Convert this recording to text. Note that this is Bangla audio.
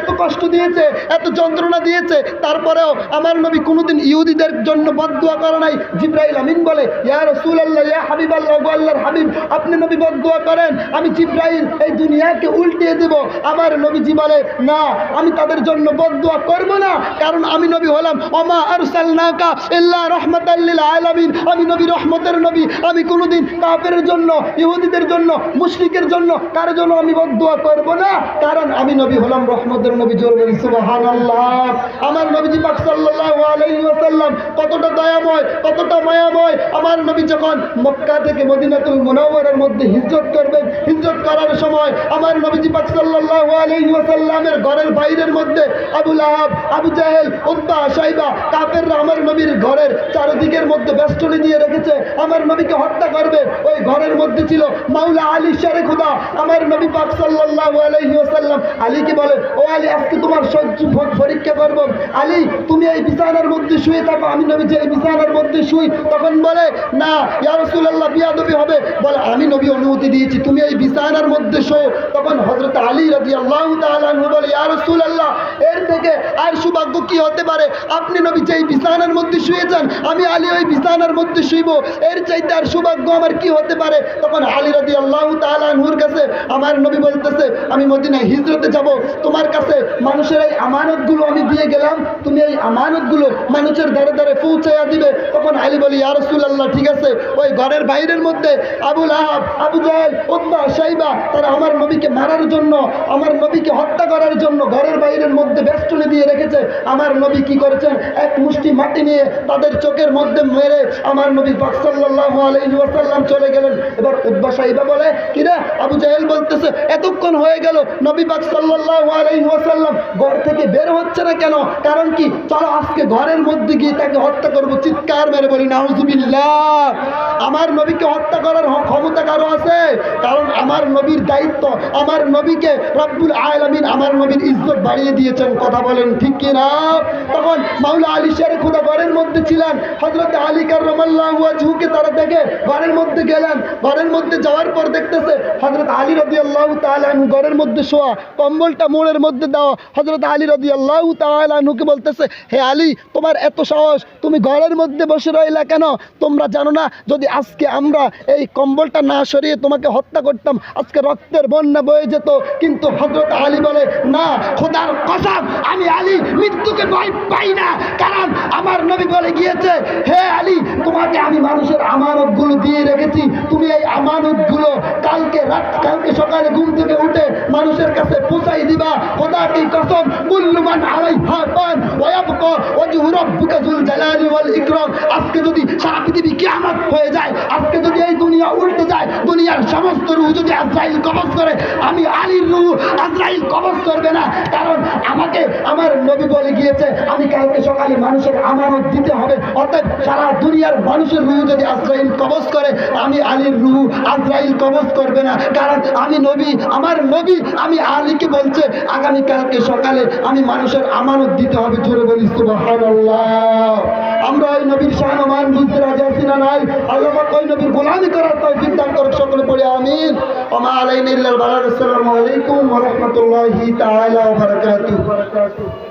এত কষ্ট দিয়েছে, এত যন্ত্রণা দিয়েছে, তারপরেও আমার নবী কোনোদিন ইহুদিদের জন্য বদুয়া করে নাই। জিব্রাইল আমিন বলে, ইয়া রসুল আল্লাহ ইয়া হাবিব আল্লাহ আল্লাহর হাবিব, আপনি নবী বদুয়া করেন, আমি জিব্রাইল এই দুনিয়াকে উল্টিয়ে দেব। আমার নবীজি বলে, না, আমি তাদের জন্য বদুয়া করব না, কারণ আমি নবী হলাম অমা আরসালনাকা ইল্লা রাহমাতাল্লিল আলামিন। আমি নবী, রহমতের নবী, আমি কোনোদিন কাফের জন্য, ইহুদিদের জন্য, মুশরিকের জন্য কারোর জন্য আমি বদুয়া করব না, কারণ আমি নবী হলাম রহমতের নবী চলবেন সুবাহান আল্লাহ আমার নবীজি পাক সাল্লাল্লাহু কতটা দয়াময়, কতটা মায়াময়। আমার নবী যখন মক্কা থেকে মদিনাতুল মুনাওয়ারার মধ্যে হিজরত করবেন, হিজরত করার সময় আমার নবীজি পাক সাল্লাল্লাহু ঘরের বাইরের মধ্যে আবুল লাহাব, আবু জাহেল উদ্বা সাইবা কাফেররা আমার নবীর ঘরের চারিদিকের মধ্যে বেষ্টনী দিয়ে রেখেছে। আমার নবীকে হত্যা করবে। ওই ঘরের মধ্যে ছিল মাউলা আলী শারে খুদা। আমার নবী পাক সাল্লাল্লাহু আলাইহি ওয়াসাল্লাম আলীকে বলে, ও আলী, আজকে তোমার সহ্য পরীক্ষা করব। আলী, তুমি এই বিছানার শুয়ে থাকো। আমি নবী যে বিছানার মধ্যে শুই, তখন বলে, না, ইয়া রাসূলুল্লাহ, বিয়াদবি হবে। বলে, আমি নবী অনুমতি দিয়েছি, তুমি এই বিছানার মধ্যে শো তখন হযরত আলী রাদিয়াল্লাহু তাআলা আনহু বলে, ইয়া রাসূলুল্লাহ, এর থেকে আর সৌভাগ্য কি হতে পারে? আপনি নবী যে বিছানার মধ্যে শুয়েছেন, আমি আলী ওই বিছানার মধ্যে শুইব। এর চাইতে আর সৌভাগ্য আমার কি হতে পারে? তখন আলী রাদিয়াল্লাহু তাআলা আনহুর কাছে আমার নবী বলতেছে, আমি মদিনায় হিজরতে যাব। তোমার কাছে মানুষের এই আমানতগুলো আমি দিয়ে গেলাম। তুমি এই আমানতগুলো মানুষের দ্বারে দ্বারে পৌঁছাইয়া দিবে। তখন আলী বলি, ইয়া রাসূলুল্লাহ, ঠিক আছে। ওই ঘরের বাইরের মধ্যে আবুল আহাব আবু জাহেল উদ্বা সাইবা তারা আমার নবীকে মারার জন্য, আমার নবীকে হত্যা করার জন্য ঘরের বাইরের মধ্যে বেষ্টনে দিয়ে রেখেছে। আমার নবী কি করেছেন? এক মুষ্টি মাটি নিয়ে তাদের চোখের মধ্যে মেরে আমার নবী পাক সাল্লাল্লাহু চলে গেলেন। এবার উদ্বা সাইবা বলে, কি রে? আবু জাহেল বলতেছে, এতক্ষণ হয়ে গেল, নবী পাক সাল্লাসাল্লাম ঘর থেকে বের হচ্ছে না কেন? কারণ কি? চলো আজকে ঘরের মধ্যে গিয়ে তাকে হত্যা করব। চিৎকার মেরে বলি, নাউজুবিল্লাহ। আমার নবীকে হত্যা করার ক্ষমতা কারও আছে? কারণ আমার নবীর দায়িত্ব, আমার নবীকে রব্বুল আলামিন আমার নবীর ইজ্জত বাড়িয়ে দিয়েছেন, কথা বলেন ঠিক কি না? তখন মাওলা আলী শের খুদা ঘরের মধ্যে ছিলেন হজরত আলী কার তারা দেখে ঘরের মধ্যে গেলেন, ঘরের মধ্যে যাওয়ার পর দেখতেছে হজরত আলী রবি আল্লাহ তালু ঘরের মধ্যে শোয়া, কম্বলটা মোড়ের মধ্যে দেওয়া হজরত আলী রবি আল্লাহ তালুকে বলতেছে, হে আলী, তোমার এত সাহস, তুমি ঘরের মধ্যে বসে রইলা কেন? তোমরা জানো না, যদি আজকে আমরা এই কম্বলটা না সরিয়ে তোমাকে হত্যা করতাম। আজকে রক্তের বন্যা বয়ে যেত। কিন্তু হজরত আলী বলে, না, খোদার কসম, আমি আলী, মৃত্যুকে ভয় পাই না। কারণ আমার নবী বলে গিয়েছে, হে আলী, তোমাকে আমি মানুষের আমানতগুলো দিয়ে রেখেছি। তুমি এই আমানতগুলো কালকে রাত, কালকে সকালে ঘুম থেকে উঠে মানুষের কাছে পৌঁছাই দিবা। খোদা কি কসম কুল্লুমান আলাইহা ফান ওয়াবকা ওয়াজহু রাব্বিকা যুল জালালি। সমস্ত রূহ যদি আজরাইল কবজ করে, আমি আলীর রূহ আজরাইল কবজ করবে না। কারণ আমাকে আমার নবী বলে গিয়েছে, আমি কালকে সকালে মানুষের আমানত দিতে হবে। অর্থাৎ সারা দুনিয়ার মানুষের রূহ যদি আজরাইল কবজ করে, আমি আলীর রূহ আজরাইল কবজ করবে না। কারণ আমি নবী, আমার নবী, আমি আলীকে বলছে, আগামী কালকে সকালে আমি মানুষের আমানত দিতে হবে। জোরে বলিস আমরা ওই নবীর শাহমান বুঝতে রাজি আছি না নাই? আল্লাহ ওই নবীর গোলামি করার তৌফিক দান করুক সকলে পড়ে আমিন। ওমা আলাইনা ইল্লাল বালাগ আসসালামু আলাইকুম ওয়া রাহমাতুল্লাহি তাআলা ওয়া বারাকাতুহু।